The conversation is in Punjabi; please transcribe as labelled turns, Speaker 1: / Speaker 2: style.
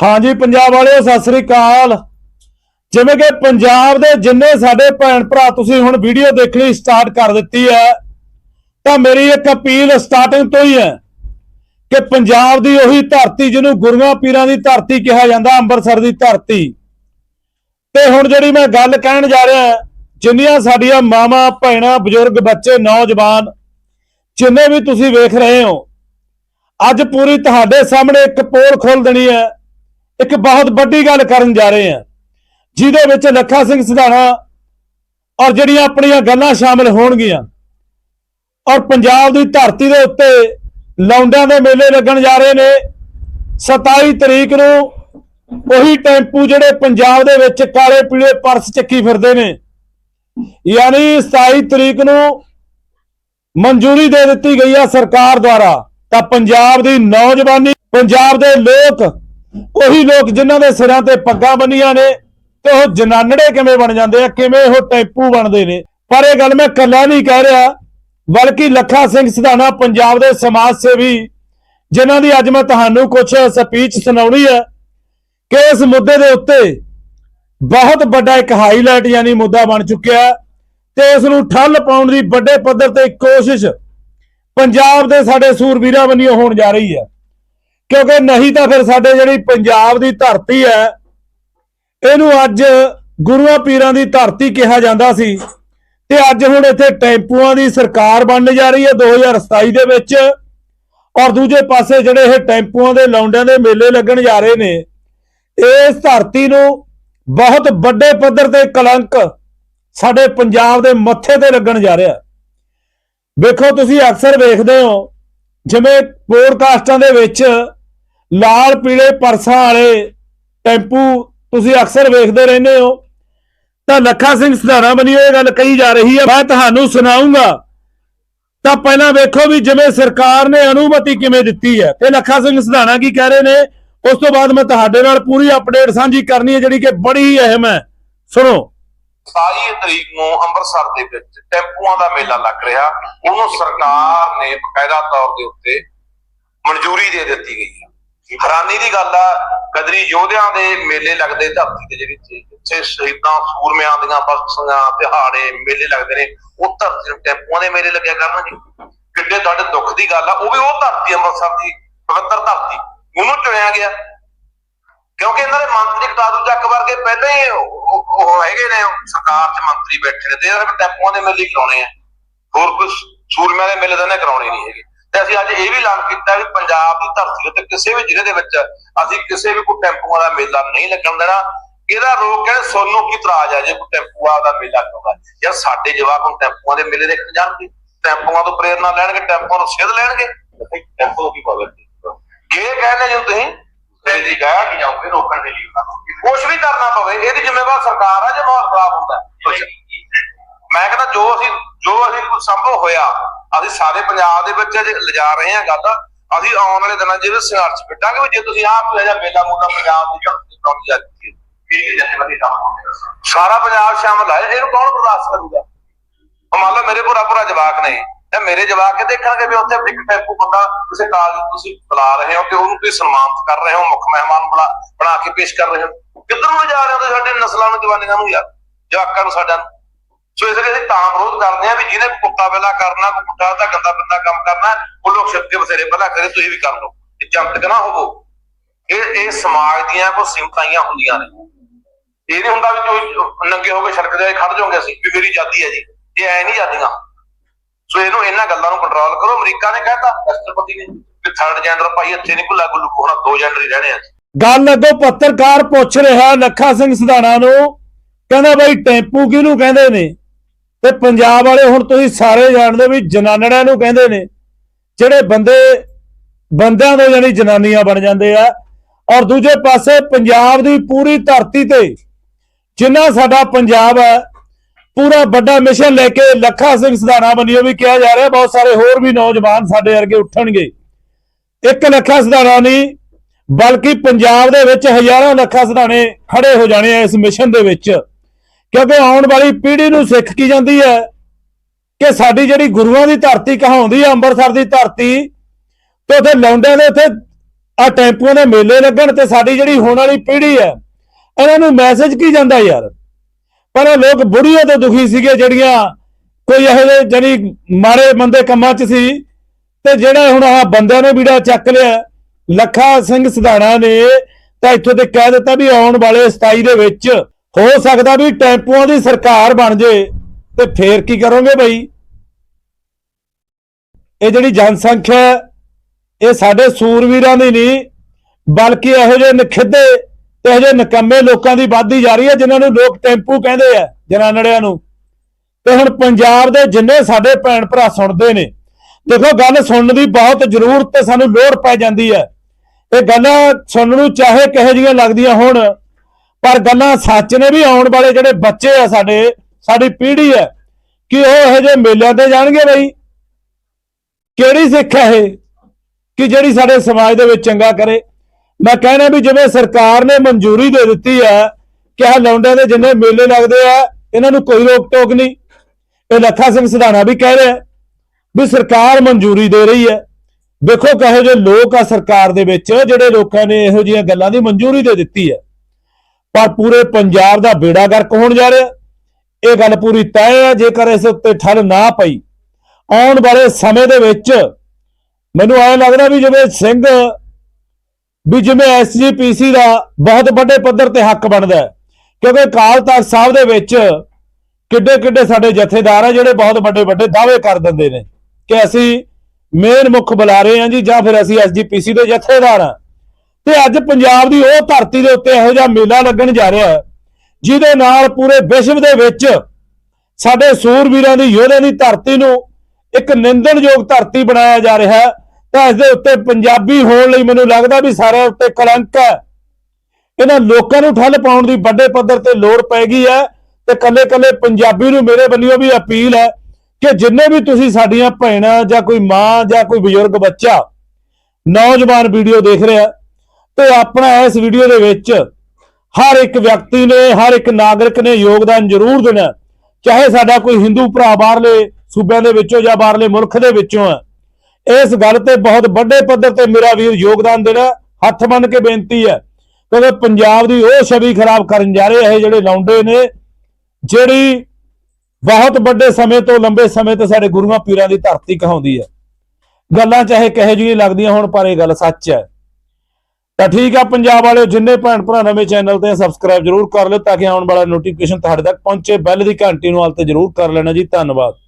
Speaker 1: ਹਾਂਜੀ, ਪੰਜਾਬ ਵਾਲਿਓ, ਸਤਿ ਸ੍ਰੀ ਅਕਾਲ। ਜਿਵੇਂ ਕਿ ਪੰਜਾਬ ਦੇ ਜਿੰਨੇ ਸਾਡੇ ਭੈਣ ਭਰਾ ਤੁਸੀਂ ਹੁਣ ਵੀਡੀਓ ਦੇਖਣੀ ਸਟਾਰਟ ਕਰ ਦਿੱਤੀ ਹੈ, ਤਾਂ ਮੇਰੀ ਇੱਕ ਅਪੀਲ ਸਟਾਰਟਿੰਗ ਤੋਂ ਹੀ ਹੈ ਕਿ ਪੰਜਾਬ ਦੀ ਉਹੀ ਧਰਤੀ ਜਿਹਨੂੰ ਗੁਰੂਆਂ ਪੀਰਾਂ ਦੀ ਧਰਤੀ ਕਿਹਾ ਜਾਂਦਾ, ਅੰਮ੍ਰਿਤਸਰ ਦੀ ਧਰਤੀ। ਤੇ ਹੁਣ ਜਿਹੜੀ ਮੈਂ ਗੱਲ ਕਹਿਣ ਜਾ ਰਿਹਾ, ਜਿੰਨੀਆਂ ਸਾਡੀਆਂ ਮਾਵਾਂ, ਭੈਣਾਂ, ਬਜ਼ੁਰਗ, ਬੱਚੇ, ਨੌਜਵਾਨ, ਜਿੰਨੇ ਵੀ ਤੁਸੀਂ ਵੇਖ ਰਹੇ ਹੋ, ਅੱਜ ਪੂਰੀ ਤੁਹਾਡੇ ਸਾਹਮਣੇ ਇੱਕ ਪੋਲ ਖੋਲ ਦੇਣੀ ਹੈ। ਇੱਕ ਬਹੁਤ ਵੱਡੀ ਗੱਲ ਕਰਨ ਜਾ ਰਹੇ ਹਾਂ ਜਿਹਦੇ ਵਿੱਚ ਲੱਖਾ ਸਿੰਘ ਸਿਧਾਣਾ ਔਰ ਜਿਹੜੀਆਂ ਆਪਣੀਆਂ ਗੱਲਾਂ ਸ਼ਾਮਲ ਹੋਣਗੀਆਂ ਔਰ ਪੰਜਾਬ ਦੀ ਧਰਤੀ ਦੇ ਉੱਤੇ ਲੌਂਡਿਆਂ ਦੇ ਮੇਲੇ ਲੱਗਣ ਜਾ ਰਹੇ ਨੇ 27 ਤਰੀਕ ਨੂੰ ਉਹੀ ਟੈਂਪੂ ਜਿਹੜੇ ਪੰਜਾਬ ਦੇ ਵਿੱਚ ਕਾਲੇ ਪੀਲੇ ਪਰਸ ਚੱਕੀ ਫਿਰਦੇ ਨੇ। ਯਾਨੀ 27 ਤਰੀਕ ਨੂੰ ਮਨਜ਼ੂਰੀ ਦੇ ਦਿੱਤੀ ਗਈ ਆ ਸਰਕਾਰ ਦੁਆਰਾ ਤਾਂ ਪੰਜਾਬ ਦੀ ਨੌਜਵਾਨੀ, ਪੰਜਾਬ ਦੇ ਲੋਕ ਉਹੀ ਲੋਕ ਜਿਨ੍ਹਾਂ ਦੇ ਸਿਰਾਂ ਤੇ ਪੱਗਾਂ ਬੰਨੀਆਂ ਨੇ ਤੇ ਉਹ ਜਨਾਨੜੇ ਕਿਵੇਂ ਬਣ ਜਾਂਦੇ ਆ, ਕਿਵੇਂ ਉਹ ਟੈਂਪੂ ਬਣਦੇ ਨੇ। ਪਰ ਇਹ ਗੱਲ ਮੈਂ ਕੱਲਾ ਨਹੀਂ ਕਹਿ ਰਿਹਾ, ਬਲਕਿ ਲੱਖਾ ਸਿੰਘ ਸਿਧਾਣਾ ਪੰਜਾਬ ਦੇ ਸਮਾਜ ਸੇਵੀ, ਜਿਨ੍ਹਾਂ ਦੀ ਅੱਜ ਮੈਂ ਤੁਹਾਨੂੰ ਕੁਝ ਸਪੀਚ ਸੁਣਾਉਣੀ ਹੈ ਕਿ ਇਸ ਮੁੱਦੇ ਦੇ ਉੱਤੇ ਬਹੁਤ ਵੱਡਾ ਇੱਕ ਹਾਈਲਾਈਟ ਯਾਨੀ ਮੁੱਦਾ ਬਣ ਚੁੱਕਿਆ ਤੇ ਇਸ ਨੂੰ ਠੱਲ ਪਾਉਣ ਦੀ ਵੱਡੇ ਪੱਧਰ ਤੇ ਕੋਸ਼ਿਸ਼ ਪੰਜਾਬ ਦੇ ਸਾਡੇ ਸੂਰਬੀਰਾਂ ਵੱਲੋਂ ਹੋਣ ਜਾ ਰਹੀ ਹੈ। ਕਿਉਂਕਿ ਨਹੀਂ ਤਾਂ ਫਿਰ ਸਾਡੇ ਜਿਹੜੀ ਪੰਜਾਬ ਦੀ ਧਰਤੀ ਹੈ, ਇਹਨੂੰ ਅੱਜ ਗੁਰੂਆਂ ਪੀਰਾਂ ਦੀ ਧਰਤੀ ਕਿਹਾ ਜਾਂਦਾ ਸੀ। ਤੇ ਅੱਜ ਹੁਣ ਇੱਥੇ ਟੈਂਪੂਆਂ ਦੀ ਸਰਕਾਰ ਬਣਨ ਜਾ ਰਹੀ ਹੈ 2027 ਦੇ ਵਿੱਚ। ਔਰ ਦੂਜੇ ਪਾਸੇ ਜਿਹੜੇ ਇਹ ਟੈਂਪੂਆਂ ਦੇ ਲੌਂਡਿਆਂ ਦੇ ਮੇਲੇ ਲੱਗਣ ਜਾ ਰਹੇ ਨੇ, ਇਸ ਧਰਤੀ ਨੂੰ ਬਹੁਤ ਵੱਡੇ ਪੱਧਰ ਤੇ ਕਲੰਕ ਸਾਡੇ ਪੰਜਾਬ ਦੇ ਮੱਥੇ ਤੇ ਲੱਗਣ ਜਾ ਰਿਹਾ। ਵੇਖੋ ਤੁਸੀਂ ਅਕਸਰ ਵੇਖਦੇ ਹੋ, ਜਿਵੇਂ ਪੋਡਕਾਸਟਾਂ ਦੇ ਵਿੱਚ ਲਾਲ, ਪੀਲੇ ਪਰਸਾਂ ਵਾਲੇ ਟੈਂਪੂ ਤੁਸੀਂ ਅਕਸਰ ਵੇਖਦੇ ਰਹਿੰਦੇ ਹੋ। ਤਾਂ ਲੱਖਾ ਸਿੰਘ ਸਿਧਾਣਾ ਬਣੀ ਇਹ ਗੱਲ ਕਹੀ ਜਾ ਰਹੀ ਹੈ। ਮੈਂ ਤੁਹਾਨੂੰ ਸੁਣਾਉਂਗਾ। ਤਾਂ ਪਹਿਲਾਂ ਵੇਖੋ ਵੀ ਜਿਵੇਂ ਸਰਕਾਰ ਨੇ ਅਨੁਮਤੀ ਕਿਵੇਂ ਦਿੱਤੀ ਹੈ। ਤੇ ਲੱਖਾ ਸਿੰਘ ਸਿਧਾਣਾ ਕੀ ਕਹਿ ਰਹੇ ਨੇ? ਉਸ ਤੋਂ ਬਾਅਦ ਮੈਂ ਤੁਹਾਡੇ ਨਾਲ ਪੂਰੀ ਅਪਡੇਟ ਸਾਂਝੀ ਕਰਨੀ ਹੈ, ਜਿਹੜੀ ਕਿ ਬੜੀ ਹੀ ਅਹਿਮ ਹੈ। ਸੁਣੋ।
Speaker 2: 27 ਤਰੀਕ ਨੂੰ ਅੰਮ੍ਰਿਤਸਰ ਦੇ ਵਿੱਚ ਟੈਂਪੂਆਂ ਦਾ ਮੇਲਾ ਲੱਗ ਰਿਹਾ। ਉਹਨੂੰ ਸਰਕਾਰ ਨੇ ਬਕਾਇਦਾ ਤੌਰ ਦੇ ਉੱਤੇ ਮਨਜ਼ੂਰੀ ਦੇ ਦਿੱਤੀ ਗਈ ਹੈ। ਹੈਰਾਨੀ ਦੀ ਗੱਲ ਆ, ਕਦਰੀ ਯੋਧਿਆਂ ਦੇ ਮੇਲੇ ਲੱਗਦੇ ਧਰਤੀ ਤੇ ਜਿਹੜੀ ਜਿੱਥੇ ਸ਼ਹੀਦਾਂ ਸੂਰਮਿਆਂ ਦੀਆਂ ਬਖਸ਼ੀਆਂ ਦਿਹਾੜੇ, ਮੇਲੇ ਲੱਗਦੇ ਨੇ, ਉਹ ਧਰਤੀ ਨੂੰ ਟੈਂਪੂਆਂ ਦੇ ਮੇਲੇ ਲੱਗਿਆ ਕਰਨਗੇ। ਕਿੱਡੇ ਤੁਹਾਡੇ ਦੁੱਖ ਦੀ ਗੱਲ ਆ, ਉਹ ਵੀ ਉਹ ਧਰਤੀ, ਅੰਮ੍ਰਿਤਸਰ ਦੀ ਪਵਿੱਤਰ ਧਰਤੀ ਉਹਨੂੰ ਚੁਣਿਆ ਗਿਆ। ਕਿਉਂਕਿ ਇਹਨਾਂ ਦੇ ਮੰਤਰੀ ਕਾਦੂ ਚੱਕ ਵਰਗੇ ਪਹਿਲਾਂ ਹੀ ਉਹ ਹੈਗੇ ਨੇ ਸਰਕਾਰ 'ਚ ਮੰਤਰੀ ਬੈਠੇ ਨੇ, ਤੇ ਇਹਨਾਂ ਦੇ ਟੈਂਪੂਆਂ ਦੇ ਮੇਲੇ ਹੀ ਕਰਾਉਣੇ ਆ। ਹੋਰ ਕੁਝ ਸੂਰਮਿਆਂ ਦੇ ਮੇਲੇ ਤਾਂ ਇਹਨੇ ਕਰਾਉਣੇ ਨਹੀਂ ਹੈਗੇ। ਤੇ ਅਸੀਂ ਅੱਜ ਇਹ ਵੀ ਐਲਾਨ ਕੀਤਾ ਵੀ ਪੰਜਾਬ ਦੀ ਧਰਤੀ ਉੱਤੇ ਕਿਸੇ ਵੀ ਜ਼ਿਲ੍ਹੇ ਦੇ ਵਿੱਚ ਅਸੀਂ ਕਿਸੇ ਵੀ ਕੋਈ ਟੈਂਪੂਆਂ ਦਾ ਮੇਲਾ ਨਹੀਂ ਲੱਗਣ ਦੇਣਾ। ਇਹਦਾ ਰੋਕ ਕਹਿੰਦੇ ਸੋਨੂੰ ਕੀ ਇਤਰਾਜ਼ ਆ ਜੇ ਕੋਈ ਟੈਂਪੂਆਂ ਦਾ ਮੇਲਾ ਕਰਾਉਂਦਾ ਯਾਰ ਸਾਡੇ ਜਵਾਕ ਹੁਣ ਟੈਂਪੂਆਂ ਦੇ ਮੇਲੇ ਦੇਖਣ ਜਾਣਗੇ। ਟੈਂਪੂਆਂ ਤੋਂ ਪ੍ਰੇਰਨਾ ਲੈਣਗੇ ਟੈਂਪੂਆਂ ਨੂੰ ਸਿੱਧ ਲੈਣਗੇ। ਟੈਂਪੂ ਕੀ ਪਾਵੇ ਇਹ ਕਹਿੰਦੇ ਜੇ ਤੁਸੀਂ ਜੀ ਗਾਇਆ ਕਿ ਜਾਓਗੇ ਰੋਕਣ ਦੇ ਲਈ ਕੁਝ ਵੀ ਕਰਨਾ ਪਵੇ ਇਹਦੀ ਜ਼ਿੰਮੇਵਾਰ ਸਰਕਾਰ ਆ ਜੇ ਮਾਹੌਲ ਖਰਾਬ ਹੁੰਦਾ। ਮੈਂ ਕਹਿੰਦਾ ਜੋ ਅਸੀਂ ਜੋ ਅਸੀਂ ਕੁਝ ਸੰਭਵ ਹੋਇਆ ਸਾਰੇ ਪੰਜਾਬ ਦੇ ਵਿੱਚ ਜੇ ਲਿਜਾ ਰਹੇ ਹਾਂ ਗੱਲ। ਅਸੀਂ ਆਉਣ ਵਾਲੇ ਦਿਨਾਂ ਇਹਦੇ ਸੰਘਰਸ਼ ਕੱਢਾਂਗੇ ਵੀ ਜੇ ਤੁਸੀਂ ਆਪ ਜਿਹੜਾ ਮੇਲਾ ਮੋਲਾ ਪੰਜਾਬ ਦੀ ਧਰਤੀ ਤੇ ਕਰਾਉਣੀ ਜਾਂਦੀ ਹੈ। ਸਾਰਾ। ਪੰਜਾਬ ਸ਼ਾਮਲ ਹੈ ਇਹਨੂੰ ਕੌਣ ਬਰਦਾਸ਼ਤ ਕਰੂਗਾ? ਮੰਨ ਲਓ ਮੇਰੇ ਭੋਰਾ ਭੋਰਾ ਜਵਾਕ ਨੇ। ਤੇ ਮੇਰੇ ਜਵਾਕ ਇਹ ਦੇਖਣਗੇ ਵੀ ਉੱਥੇ ਇੱਕ ਟੈਂਪੂ ਬੰਦਾ ਕਿਸੇ ਕਾਲਜ ਨੂੰ ਤੁਸੀਂ ਬੁਲਾ ਰਹੇ ਹੋ ਤੇ ਉਹਨੂੰ ਕੋਈ ਸਨਮਾਨਿਤ ਕਰ ਰਹੇ ਹੋ ਮੁੱਖ ਮਹਿਮਾਨ ਬਣਾ ਬਣਾ ਕੇ ਪੇਸ਼ ਕਰ ਰਹੇ ਹੋ। ਕਿੱਧਰ ਨੂੰ ਜਾ ਰਹੇ ਹੋ ਤੁਸੀਂ ਸਾਡੇ ਨਸਲਾਂ ਨੂੰ ਜਵਾਨੀਆਂ ਨੂੰ ਯਾਰ? ਜਵਾਕਾਂ ਨੂੰ ਸਾਡਿਆਂ ਨੂੰ? ਸੋ ਇਸ ਲਈ ਅਸੀਂ ਤਾਂ ਵਿਰੋਧ ਕਰਦੇ ਆ ਵੀ ਜਿਹਨੇ ਕੁੱਤਾ ਵੇਲਾ ਕਰਨਾ, ਕੋਈ ਦਾ ਗੰਦਾ ਬੰਦਾ ਕੰਮ ਕਰਨਾ, ਉਹ ਲੋਕ ਛੱਕੇ ਬਸੇਰੇ ਪਹਿਲਾਂ ਕਰੇ ਤੁਸੀਂ ਵੀ ਕਰ ਲਓ। ਇਹ ਜਨਤਕ ਨਾ ਹੋਵੋ। ਇਹ ਇਹ ਸਮਾਜ ਦੀਆਂ ਕੋ ਸਿੰਪਤਾਈਆਂ ਹੁੰਦੀਆਂ ਨੇ। ਇਹ ਨਹੀਂ ਹੁੰਦਾ ਵੀ ਕੋਈ ਨੰਗੇ ਹੋ ਕੇ ਸੜਕ ਤੇ ਖੜ ਜਾਓਗੇ ਅਸੀਂ, ਵੀ ਮੇਰੀ ਜਾਤੀ ਹੈ ਜੀ। ਇਹ ਐ ਨਹੀਂ ਜਾਂਦੀਆਂ। ਸੋ ਇਹਨੂੰ ਇਹਨਾਂ ਗੱਲਾਂ ਨੂੰ ਕੰਟਰੋਲ ਕਰੋ। ਅਮਰੀਕਾ ਨੇ ਕਹਿਤਾ, ਰਾਸ਼ਟਰਪਤੀ ਨੇ ਕਿ ਥਰਡ ਜੈਂਡਰ ਭਾਈ ਇੱਥੇ ਨਹੀਂ ਭੁੱਲਾ ਲਾਗੂ ਲੁਕੋ ਦੋ ਜੈਂਡਰ ਹੀ ਰਹਿਣੇ ਆ।
Speaker 1: ਗੱਲ ਅੱਗੋਂ ਪੱਤਰਕਾਰ ਪੁੱਛ ਰਿਹਾ ਲੱਖਾ ਸਿੰਘ ਸਿਧਾਣਾ ਨੂੰ, ਕਹਿੰਦਾ ਬਈ ਟੈਂਪੂ ਕਿਹਨੂੰ ਕਹਿੰਦੇ ਨੇ? ਤੇ ਪੰਜਾਬ ਵਾਲੇ ਹੁਣ ਤੁਸੀਂ ਸਾਰੇ ਜਾਣਦੇ ਵੀ ਜਨਾਨੜਿਆਂ ਨੂੰ ਕਹਿੰਦੇ ਨੇ, ਜਿਹੜੇ ਬੰਦੇ, ਬੰਦਿਆਂ ਤੋਂ ਜਾਨੀ ਜਨਾਨੀਆਂ ਬਣ ਜਾਂਦੇ ਆ। ਔਰ ਦੂਜੇ ਪਾਸੇ ਪੰਜਾਬ ਦੀ ਪੂਰੀ ਧਰਤੀ ਤੇ ਜਿੰਨਾ ਸਾਡਾ ਪੰਜਾਬ ਹੈ, ਪੂਰਾ ਵੱਡਾ ਮਿਸ਼ਨ ਲੈ ਕੇ ਲੱਖਾ ਸਿੰਘ ਸਿਧਾਣਾ ਬੰਨਿਓ ਵੀ ਕਿਹਾ ਜਾ ਰਿਹਾ, ਬਹੁਤ ਸਾਰੇ ਹੋਰ ਵੀ ਨੌਜਵਾਨ ਸਾਡੇ ਵਰਗੇ ਉੱਠਣਗੇ। ਇੱਕ ਲੱਖਾ ਸਿਧਾਣਾ ਨਹੀਂ, ਬਲਕਿ ਪੰਜਾਬ ਦੇ ਵਿੱਚ ਹਜ਼ਾਰਾਂ ਲੱਖਾਂ ਸਿਧਾਣੇ ਖੜੇ ਹੋ ਜਾਣੇ ਆ ਇਸ ਮਿਸ਼ਨ ਦੇ ਵਿੱਚ। ਕਿਉਂਕਿ ਆਉਣ ਵਾਲੀ ਪੀੜ੍ਹੀ ਨੂੰ ਸਿੱਖ ਕੀ ਜਾਂਦੀ ਹੈ? ਕਿ ਸਾਡੀ ਜਿਹੜੀ ਗੁਰੂਆਂ ਦੀ ਧਰਤੀ ਕਹਾਉਂਦੀ ਹੈ ਅੰਮ੍ਰਿਤਸਰ ਦੀ ਧਰਤੀ, ਤੇ ਉੱਥੇ ਲੌਂਡਿਆਂ ਦੇ ਉੱਥੇ ਆ ਟੈਂਪੂਆਂ ਦੇ ਮੇਲੇ ਲੱਗਣ ਤੇ ਸਾਡੀ ਜਿਹੜੀ ਹੋਣ ਵਾਲੀ ਪੀੜ੍ਹੀ ਹੈ, ਇਹਨਾਂ ਨੂੰ ਮੈਸੇਜ ਕੀ ਜਾਂਦਾ ਯਾਰ? ਪਰ ਲੋਕ ਬੁੜੀਆਂ ਤੋਂ ਦੁਖੀ ਸੀਗੇ ਜਿਹੜੀਆਂ ਕੋਈ ਇਹੋ ਜਿਹੇ ਜਿਹੜੀ ਮਾੜੇ ਬੰਦੇ ਕੰਮਾਂ 'ਚ ਸੀ, ਤੇ ਜਿਹੜਾ ਹੁਣ ਆ ਬੰਦਿਆਂ ਨੇ ਵੀੜਾ ਚੱਕ ਲਿਆ, ਲੱਖਾ ਸਿੰਘ ਸਿਧਾਣਾ ਨੇ, ਤਾਂ ਇੱਥੋਂ ਤੇ ਕਹਿ ਦਿੱਤਾ ਵੀ ਆਉਣ ਵਾਲੇ 27 ਦੇ ਵਿੱਚ ਹੋ ਸਕਦਾ ਵੀ ਟੈਂਪੂਆਂ ਦੀ ਸਰਕਾਰ ਬਣ ਜੇ ਤੇ ਫੇਰ ਕੀ ਕਰੋਗੇ ਬਈ? ਇਹ ਜਿਹੜੀ ਜਨਸੰਖਿਆ ਇਹ ਸਾਡੇ ਸੂਰਵੀਰਾਂ ਦੀ ਨਹੀਂ, ਬਲਕਿ ਇਹੋ ਜਿਹੇ ਨਖਿੱਧੇ, ਇਹੋ ਜਿਹੇ ਨਕੰਮੇ ਲੋਕਾਂ ਦੀ ਵੱਧਦੀ ਜਾ ਰਹੀ ਹੈ, ਜਿਨ੍ਹਾਂ ਨੂੰ ਲੋਕ ਟੈਂਪੂ ਕਹਿੰਦੇ ਆ ਜਨਾਨੜਿਆਂ ਨੂੰ। ਤੇ ਹੁਣ ਪੰਜਾਬ ਦੇ ਜਿੰਨੇ ਸਾਡੇ ਭੈਣ ਭਰਾ ਸੁਣਦੇ ਨੇ, ਦੇਖੋ ਗੱਲ ਸੁਣਨ ਦੀ ਬਹੁਤ ਜ਼ਰੂਰਤ ਤੇ ਸਾਨੂੰ ਲੋੜ ਪੈ ਜਾਂਦੀ ਹੈ। ਇਹ ਗੱਲਾਂ ਸੁਣਨ ਨੂੰ ਚਾਹੇ ਕਿਹੋ ਜਿਹੀਆਂ ਲੱਗਦੀਆਂ ਹੋਣ ਪਰ ਗੱਲਾਂ ਸੱਚ ਨੇ ਵੀ ਆਉਣ ਵਾਲੇ ਜਿਹੜੇ ਬੱਚੇ ਆ ਸਾਡੇ, ਸਾਡੀ ਪੀੜ੍ਹੀ ਹੈ ਕਿ ਉਹ ਇਹੋ ਜਿਹੇ ਮੇਲਿਆਂ ਤੇ ਜਾਣਗੇ ਬਈ। ਕਿਹੜੀ ਸਿੱਖ ਹੈ ਇਹ? ਕਿ ਜਿਹੜੀ ਸਾਡੇ ਸਮਾਜ ਦੇ ਵਿੱਚ ਚੰਗਾ ਕਰੇ? ਮੈਂ ਕਹਿਣਾ ਵੀ ਜਿਵੇਂ ਸਰਕਾਰ ਨੇ ਮਨਜ਼ੂਰੀ ਦੇ ਦਿੱਤੀ ਹੈ ਕਿ ਆਹ ਲੌਂਡਿਆਂ ਦੇ ਜਿੰਨੇ ਮੇਲੇ ਲੱਗਦੇ ਆ, ਇਹਨਾਂ ਨੂੰ ਕੋਈ ਰੋਕ ਟੋਕ ਨਹੀਂ। ਇਹ ਲੱਖਾ ਸਿੰਘ ਸਿਧਾਣਾ ਵੀ ਕਹਿ ਰਿਹਾ ਵੀ ਸਰਕਾਰ ਮਨਜ਼ੂਰੀ ਦੇ ਰਹੀ ਹੈ ਦੇਖੋ ਕਹੋ ਜਿਹੇ ਲੋਕ ਆ ਸਰਕਾਰ ਦੇ ਵਿੱਚ, ਜਿਹੜੇ ਲੋਕਾਂ ਨੇ ਇਹੋ ਜਿਹੀਆਂ ਗੱਲਾਂ ਦੀ ਮਨਜ਼ੂਰੀ ਦੇ ਦਿੱਤੀ ਹੈ ਪਰ ਪੂਰੇ ਪੰਜਾਬ ਦਾ ਬੇੜਾ ਗਰਕ ਹੋਣ ਜਾ ਰਿਹਾ। ਇਹ ਗੱਲ ਪੂਰੀ ਤੈਅ ਹੈ, ਜੇਕਰ ਇਸ ਉੱਤੇ ਠੱਲ ਨਾ ਪਈ। ਆਉਣ ਵਾਲੇ ਸਮੇਂ ਦੇ ਵਿੱਚ ਮੈਨੂੰ ਐਂ ਲੱਗਦਾ ਵੀ ਜਿਵੇਂ ਸਿੰਘ, ਵੀ ਜਿਵੇਂ ਐਸਜੀਪੀਸੀ ਦਾ ਬਹੁਤ ਵੱਡੇ ਪੱਧਰ ਤੇ ਹੱਕ ਬਣਦਾ ਕਿਉਂਕਿ ਅਕਾਲ ਤਖਤ ਸਾਹਿਬ ਦੇ ਵਿੱਚ ਕਿੱਡੇ ਕਿੱਡੇ ਸਾਡੇ ਜਥੇਦਾਰ ਆ, ਜਿਹੜੇ ਬਹੁਤ ਵੱਡੇ ਵੱਡੇ ਦਾਅਵੇ ਕਰ ਦਿੰਦੇ ਨੇ ਕਿ ਅਸੀਂ ਮੇਨ ਮੁੱਖ ਬੁਲਾਰੇ ਹਾਂ ਜੀ, ਜਾਂ ਫਿਰ ਅਸੀਂ ਐਸਜੀਪੀਸੀ ਦੇ ਜਥੇਦਾਰ ਹਾਂ ਤੇ ਅੱਜ ਪੰਜਾਬ ਦੀ ਉਹ ਧਰਤੀ ਦੇ ਉੱਤੇ ਇਹੋ ਜਿਹਾ ਮੇਲਾ ਲੱਗਣ ਜਾ ਰਿਹਾ ਹੈ, ਜਿਹਦੇ ਨਾਲ ਪੂਰੇ ਵਿਸ਼ਵ ਦੇ ਵਿੱਚ ਸਾਡੇ ਸੂਰਵੀਰਾਂ ਦੀ ਯੋਧਿਆਂ ਦੀ ਧਰਤੀ ਨੂੰ ਇੱਕ ਨਿੰਦਣਯੋਗ ਧਰਤੀ ਬਣਾਇਆ ਜਾ ਰਿਹਾ ਹੈ। ਤਾਂ ਇਸ ਦੇ ਉੱਤੇ ਪੰਜਾਬੀ ਹੋਣ ਲਈ ਮੈਨੂੰ ਲੱਗਦਾ ਵੀ ਸਾਰਿਆਂ ਉੱਤੇ ਕਲੰਕ ਹੈ। ਇਹਨਾਂ ਲੋਕਾਂ ਨੂੰ ਠੱਲ ਪਾਉਣ ਦੀ ਵੱਡੇ ਪੱਧਰ ਤੇ ਲੋੜ ਪੈ ਗਈ ਹੈ ਤੇ ਕੱਲੇ ਕੱਲੇ ਪੰਜਾਬੀ ਨੂੰ ਮੇਰੇ ਵੱਲੋਂ ਵੀ ਅਪੀਲ ਹੈ ਕਿ ਜਿੰਨੇ ਵੀ ਤੁਸੀਂ ਸਾਡੀਆਂ ਭੈਣਾਂ ਜਾਂ ਕੋਈ ਮਾਂ ਜਾਂ ਕੋਈ ਬਜ਼ੁਰਗ ਬੱਚਾ, ਨੌਜਵਾਨ ਵੀਡੀਓ ਦੇਖ ਰਿਹਾ ਤੇ ਆਪਣਾ ਇਸ ਵੀਡੀਓ ਦੇ ਵਿੱਚ ਹਰ ਇੱਕ ਵਿਅਕਤੀ ਨੇ, ਹਰ ਇੱਕ ਨਾਗਰਿਕ ਨੇ ਯੋਗਦਾਨ ਜ਼ਰੂਰ ਦੇਣਾ ਚਾਹੇ ਸਾਡਾ ਕੋਈ ਹਿੰਦੂ ਭਰਾ ਬਾਹਰਲੇ ਸੂਬਿਆਂ ਦੇ ਵਿੱਚੋਂ ਜਾਂ ਬਾਹਰਲੇ ਮੁਲਕ ਦੇ ਵਿੱਚੋਂ ਹੈ, ਇਸ ਗੱਲ ਤੇ ਬਹੁਤ ਵੱਡੇ ਪੱਧਰ ਤੇ ਮੇਰਾ ਵੀਰ ਯੋਗਦਾਨ ਦੇਣਾ ਹੱਥ ਬੰਨ ਕੇ ਬੇਨਤੀ ਹੈ, ਕਿਉਂਕਿ ਪੰਜਾਬ ਦੀ ਉਹ ਛਵੀ ਖਰਾਬ ਕਰਨ ਜਾ ਰਹੇ ਇਹ ਜਿਹੜੇ ਲਾਉਂਦੇ ਨੇ, ਜਿਹੜੀ ਬਹੁਤ ਵੱਡੇ ਸਮੇਂ ਤੋਂ ਲੰਬੇ ਸਮੇਂ ਤੋਂ ਸਾਡੇ ਗੁਰੂਆਂ ਪੀਰਾਂ ਦੀ ਧਰਤੀ ਕਹਾਉਂਦੀ ਹੈ। ਗੱਲਾਂ ਚਾਹੇ ਕਹੇ ਜਿਹੀਆਂ ਲੱਗਦੀਆਂ ਹੋਣ, ਪਰ ਇਹ ਗੱਲ ਸੱਚ ਹੈ। ਤਾਂ ਠੀਕ ਆ, ਪੰਜਾਬ ਵਾਲਿਓ ਜਿੰਨੇ ਭੈਣ ਭਰਾ ਨਵੇਂ ਚੈਨਲ ਤੇ ਸਬਸਕ੍ਰਾਈਬ ਜਰੂਰ ਕਰ ਲਿਓ ਤਾਂ ਕਿ ਆਉਣ ਵਾਲਾ ਨੋਟੀਫਿਕੇਸ਼ਨ ਤੁਹਾਡੇ ਤੱਕ ਪਹੁੰਚੇ। ਬੈਲ ਦੀ ਘੰਟੀ ਨੂੰ ਹਾਲ ਤੇ ਜਰੂਰ ਕਰ ਲੈਣਾ ਜੀ। ਧੰਨਵਾਦ।